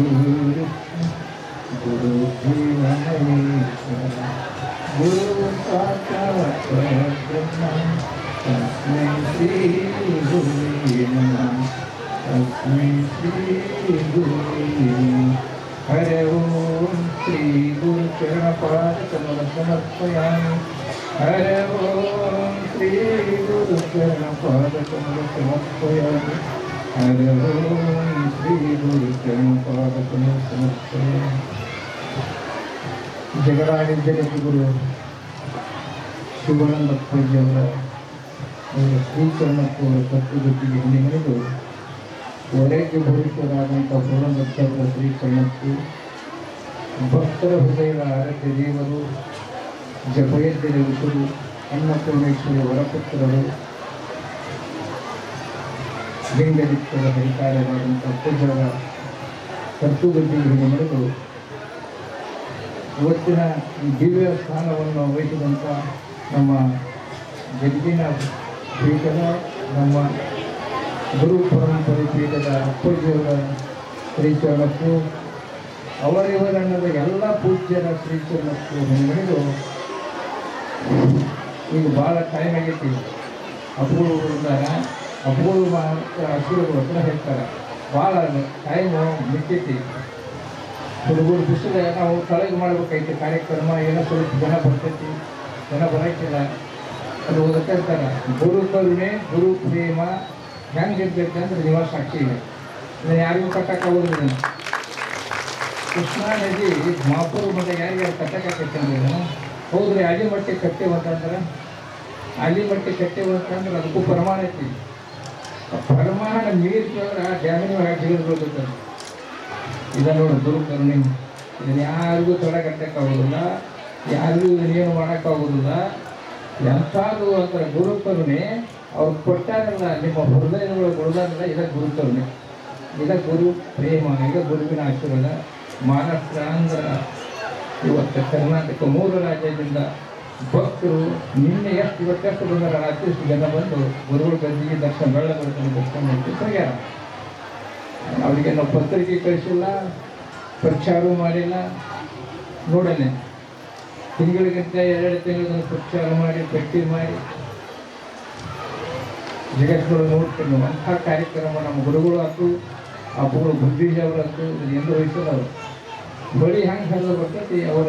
Guru, Guru Dhiramanisha, Guru Sattva-sattva-nam, Tasmai Shri Guru Nam, Tasmai Shri Guru Hare Om Shri Guru Charanapada-samarthamapayami, Hare Om Shri Guru Charanapada-samarthamapayami, Shri Shri ಜಗರಾಡಿ ಜಗದ್ಗುರು ಶಿವಾನಂದ ಅವರ ಶ್ರೀಚರಣಕ್ಕೂರ ತತ್ವಗತಿಗೆ ಹಿಂದಿನದು ವರೆಗೆ ಭವಿಷ್ಯರಾದಂಥ ಪೂರ್ಣದತ್ತವರ ಶ್ರೀಚರಣಕ್ಕೂ ಭಕ್ತರ ಹೃದಯದ ಆರಾಧ್ಯ ದೇವರು ಜಪಯಜ್ಞರ ಋಷರು ಅನ್ನಪೂರ್ಣೇಶ್ವರಿ ವರಪುತ್ರರು ಲಿಂಗದಿಕ್ಕರ ಹರಿಕಾರರಾದಂಥ ಪೂಜ್ಯರ ತತ್ವಗತಿಗೆ ಹಿಂದಿನದು ಇವತ್ತಿನ ಈ ದಿವ್ಯ ಸ್ಥಾನವನ್ನು ವಹಿಸಿದಂಥ ನಮ್ಮ ಜಗತ್ತಿನ ಪೀಠದ ನಮ್ಮ ಗುರು ಪರಂಪರೆ ಪೀಠದ ಅಪ್ಪಜಿಯವರ ಶ್ರೀಚರಣಕ್ಕೂ ಅವರಿವರನ್ನದ ಎಲ್ಲ ಪೂಜ್ಯರ ಶ್ರೀಚರಣಕ್ಕೂ ಹಿಡಿದು ಈಗ ಭಾಳ ಟೈಮ್ ಆಗೈತಿ. ಅಪೂರ್ವದಾಗ ಅಪೂರ್ವ ಹಸಿರುಗಳು ಅಂತ ಹೇಳ್ತಾರೆ. ಭಾಳ ಟೈಮು ಮಿಕ್ಕೈತಿ. ಹುಡುಗರು ಬಿಸಿಲು, ನಾವು ತಳಗೆ ಮಾಡ್ಬೇಕೈತಿ ಕಾರ್ಯಕ್ರಮ, ಏನೋ ಸ್ವಲ್ಪ ಜನ ಬರ್ತೈತಿ. ಜನ ಬರೋಕ್ಕಿಲ್ಲ. ಅದು ಓದಕ್ಕಿರ್ತಾರೆ ಗುರು ಕರುಣೆ, ಗುರು ಪ್ರೇಮ, ಹೆಂಗೆ ಇರ್ಬೇಕಂದ್ರೆ ನಿವಾಸ ಸಾಕ್ಷಿ ಇದೆ. ಇದನ್ನ ಯಾರಿಗೂ ಕಟ್ಟಕ್ಕಾಗೋದಿಲ್ಲ ಕೃಷ್ಣಾ ನದಿ ಮಾಪುರ ಮಠ ಯಾರಿಗೆ ಕಟ್ಟಕ್ಕಾಕೈತಂದ್ರೆ ಹೌದ್ರಿ ಅಲಿ ಮಟ್ಟಿ ಕಟ್ಟೇವಂತಂದ್ರೆ ಅಲಿ ಮಟ್ಟಿ ಕಟ್ಟಿ ಅಂತಂದ್ರೆ ಅದಕ್ಕೂ ಪ್ರಮಾಣ ಐತಿ. ಪ್ರಮಾಣ ಮೀರಿದ್ರೆ ಡ್ಯಾಮಿನ ಹಾಕಿ ಬೀಳ್ತದೆ. ಇದನ್ನ ನೋಡಿ ಗುರುಕರುಣೆ ಇದನ್ನು ಯಾರಿಗೂ ತಡೆಗಟ್ಟಕ್ಕಾಗೋದಿಲ್ಲ ಯಾರಿಗೂ ಇದನ್ನೇನು ಮಾಡೋಕ್ಕಾಗೋದಿಲ್ಲ ಎಂಥದ್ದು ಅಂತ ಗುರುಕರುಣೆ ಅವ್ರು ಕೊಟ್ಟಾರಲ್ಲ ನಿಮ್ಮ ಹೃದಯಗಳು ಕೊಡೋದಾರಲ್ಲ ಇದ ಗುರುಕರುಣೆ ಇದ ಗುರು ಪ್ರೇಮ, ಇದ ಗುರುವಿನ ಆಶೀರ್ವಾದ. ಮಹಾರಾಷ್ಟ್ರ, ಆಂಧ್ರ, ಇವತ್ತು ಕರ್ನಾಟಕ ಮೂರು ರಾಜ್ಯದಿಂದ ಭಕ್ತರು ನಿನ್ನೆ ಎಷ್ಟು ಇವತ್ತೆಷ್ಟು ಬಂದಾರ ರಾತ್ರಿ ಎಷ್ಟು ಜನ ಬಂದು ಗುರುಗಳ ಗದ್ದಿಗೆ ದರ್ಶನ ಬೆಳ್ಳ ಬರ್ತಾರೆ ದರ್ಶನ ಮಾಡಿ ಸರಿಯಾರ ಅವರಿಗೆ ನಾವು ಪತ್ರಿಕೆ ಕಳಿಸಿಲ್ಲ, ಪ್ರಚಾರ ಮಾಡಿಲ್ಲ ನೋಡನೆ ತಿಂಗಳಿಗಿಂತ ಎರಡು ತಿಂಗಳ ಪ್ರಚಾರ ಮಾಡಿ, ಪಟ್ಟಿ ಮಾಡಿ. ಜಗತ್ಗಳು ನೋಡ್ತೀನಿ ಅಂಥ ಕಾರ್ಯಕ್ರಮ ನಮ್ಮ ಗುರುಗಳು ಆಯ್ತು ಗುರು ಬುದ್ಧಿಜ ಅವರಂತೂ ಎಂದು ಅವರು? ಬಳಿ ಹೆಂಗೆ ಹೇಳೋದು ಬರ್ತೈತಿ ಅವರ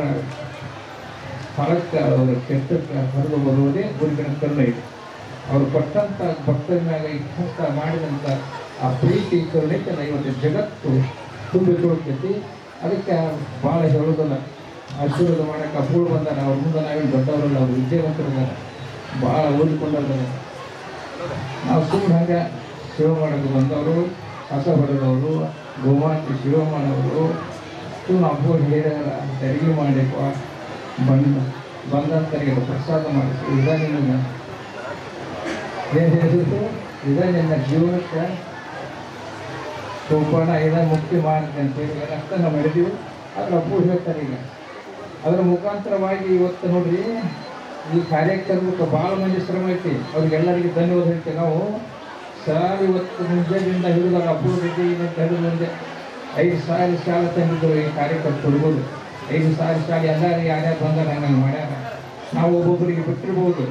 ಅವರ ಕೆಟ್ಟಕ್ಕೆ ಹರಿದು ಬರುವುದೇ ಗುರುವಿನ ಕರುಣೆ ಇದೆ. ಅವರು ಕೊಟ್ಟಂಥ ಭಕ್ತರ ಮೇಲೆ ಇಟ್ಟಂತ ಮಾಡಿದಂಥ ಆ ಪ್ರೀತಿ ಕರುಣೆಗೆ ಇವತ್ತು ಜಗತ್ತು ತುಂಬಿ ತುಳುಕೈತಿ ಅದಕ್ಕೆ ಭಾಳ ಹೇಳೋದಲ್ಲ, ಆಶೀರ್ವಾದ ಮಾಡೋಕೆ ಅಪೂರ್ವ ಬಂದಾರ ಅವ್ರ ಮುಂದೆ ನಾವೇನು ದೊಡ್ಡವರಲ್ಲ, ಅವ್ರು ವಿದ್ಯಾವಂತರದಾರ ಭಾಳ ಓದಿಕೊಂಡಿದ್ದಾರೆ ನಾವು ಸುಮ್ಮನೆ ಹಾಗೆ ಸೇವೆ ಮಾಡೋಕೆ ಬಂದವರು, ಹೊಸ ಹೊಡೆದವರು ಗೋಮಾತೆ ಶಿವಮಾನವರು ಸುಮ್ಮನೆ ಹಬ್ಬ ಹೇಳಿದಾರ ಅಡಿಗೆ ಮಾಡಬೇಕು ಬಂದ, ಬಂದಂತರಿಗೆ ಪ್ರಸಾದ ಮಾಡಿಸಿ. ಇದನ್ನ ನಿನ್ನ ಏನು ಹೇಳಿದ್ರು ಇದನ್ನ ನಿನ್ನ ಜೀವನಕ್ಕೆ ಸೋಪಾನ ಇದ ಮುಕ್ತಿ ಅಂತೇಳಿ ರಕ್ತನ ಮಾಡಿದೀವಿ ಅದ್ರ ಅಪ್ಪು ಹೇಳ್ತಾರೆ ಈಗ. ಅದರ ಮುಖಾಂತರವಾಗಿ ಇವತ್ತು ನೋಡ್ರಿ, ಈ ಕಾರ್ಯಕ್ರಮಕ್ಕೆ ಭಾಳ ಮಂದಿ ಶ್ರಮ ಐತಿ. ಅವ್ರಿಗೆಲ್ಲರಿಗೆ ಧನ್ಯವಾದ ಹೇಳ್ತೀವಿ ನಾವು. ಸರ್ ಇವತ್ತು ಮುಂಜಾನೆಯಿಂದ ಹಿಡಿದ ಅಪ್ಪು ರೆಡ್ಡಿ ಅಂತ ಹಿಡಿದು ಐದು ಸಾವಿರ ಸಾಲ ತಂದಿದ್ದರು ಈ ಕಾರ್ಯಕ್ರಮ ಕೊಡ್ಬೋದು ಸಾವಿರ ಶಾಲೆ ಎಲ್ಲರೂ ಯಾರ್ಯಾರು ಬಂದಾರ ಹಂಗೆ ಮಾಡ್ಯಾರ ನಾವು ಒಬ್ಬೊಬ್ಬರಿಗೆ ಬಿಟ್ಟಿರ್ಬೋದು.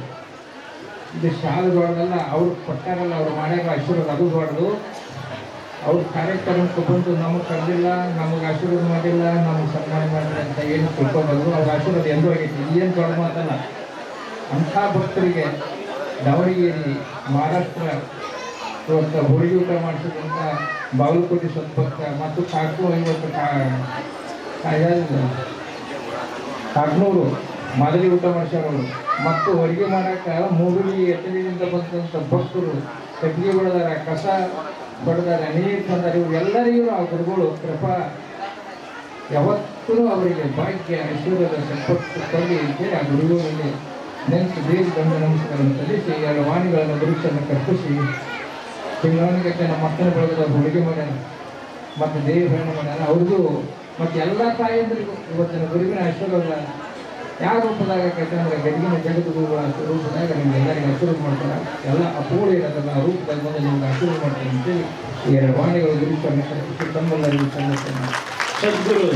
ಇದು ಶಾಲೆ ದೊಡ್ಡದಲ್ಲ ಅವ್ರು ಕೊಟ್ಟಾರಲ್ಲ ಅವ್ರು ಮಾಡ್ಯಾರ ಆಶೀರ್ವಾದ, ಅದು ದೊಡ್ಡದು. ಅವ್ರ ಕಾರ್ಯಕ್ರಮಕ್ಕೆ ಬಂದು ನಮಗೆ ಕರೆದಿಲ್ಲ, ನಮಗೆ ಆಶೀರ್ವಾದ ಮಾಡಿಲ್ಲ, ನಮಗೆ ಸನ್ಮಾನ ಮಾಡಿಲ್ಲ ಅಂತ ಏನು ತಿಳ್ಕೊಬಾರ್ದು. ಅವ್ರ ಆಶೀರ್ವಾದ ಎಂದೂ ಆಗೈತಿ. ಏನು ದೊಡ್ಡ ಮಾತಲ್ಲ. ಅಂಥ ಭಕ್ತರಿಗೆ ದಾವಣಗೆರೆ, ಮಹಾರಾಷ್ಟ್ರ ಹೋಳಿಗೆ ಊಟ ಮಾಡಿಸಿದಂಥ ಬಾಗಲಕೋಟೆ ಸದ್ಭಕ್ತ ಮತ್ತು ಕಾಕು ಇವತ್ತು ಕಾಕ್ನೂರು ಮಾದರಿ ಊಟ ಮಾಡಿಸ್ಯಾರವರು ಮತ್ತು ಹೊರಗೆ ಮಾಡಕ್ಕ ಮೂಗುಲಿ ಎತ್ತಲಿನಿಂದ ಬಂದಂಥ ಭಕ್ತರು, ಕಟ್ಟಿಗೆ ಹೊಡೆದಾರ ಕಸ ಹೊಡೆದಾರ ನೀರು ತಂದಾರ ಇವ್ರು ಎಲ್ಲರಿಗೂ ಆ ಗುರುಗಳು ಕೃಪಾ. ಯಾವತ್ತೂ ಅವರಿಗೆ ಭಾಗ್ಯ, ಐಶ್ವರ್ಯದ ಸಂಪತ್ತು ಕೊಡಿ ಅಂತೇಳಿ ಆ ಗುರುಗಳಲ್ಲಿ ನೆನೆಸಿ ದೇವಿ ಬಂದು ನಮಸ್ಕಾರವನ್ನು ಸಲ್ಲಿಸಿ, ಎರಡು ವಾಣಿಗಳನ್ನು ಗುರುಗಳನ್ನು ಕರ್ಪಿಸಿ ತಿಂಗಳವನಿಗೆ ನಮ್ಮ ಮಕ್ಕಳ ಬಳಗದ ಹುಡುಗಿ ಮಾಡ್ಯಾನ ಮತ್ತು ದೇವಿ ಹೆಣ್ಣು ಮಾಡ್ಯಾನ ಅವ್ರಿಗೂ ಮತ್ತು ಎಲ್ಲ ತಾಯಿಯಂದ್ರಿಗೂ ಇವತ್ತಿನ ಗುರುವಿನ ಆಶೀರ್ವಾದ ಯಾವ ರೂಪದಾಗ ಕೆಟ್ಟಂದ್ರೆ ಗಡಿಗಿನ ಗುರುಗಳ ರೂಪದಾಗ ನಿಮ್ಗೆ ಎಲ್ಲರಿಗೆ ಆಶೀರ್ವಾದ ಮಾಡ್ತಾರೆ. ಎಲ್ಲ ಅಪೂರ್ಣ ಇರೋದಲ್ಲ ಆ ರೂಪದಾಗ ಬಂದು ನಿಮ್ಗೆ ಆಶೀರ್ವಾದ ಮಾಡ್ತಾರೆ ಅಂತೇಳಿ ಈ ವಾಣಿಗಳು ತಮ್ಮೆಲ್ಲರಿಗೂ ಸಲ್ಲಿಸ್ತೇನೆ. ಸದ್ಗುರು.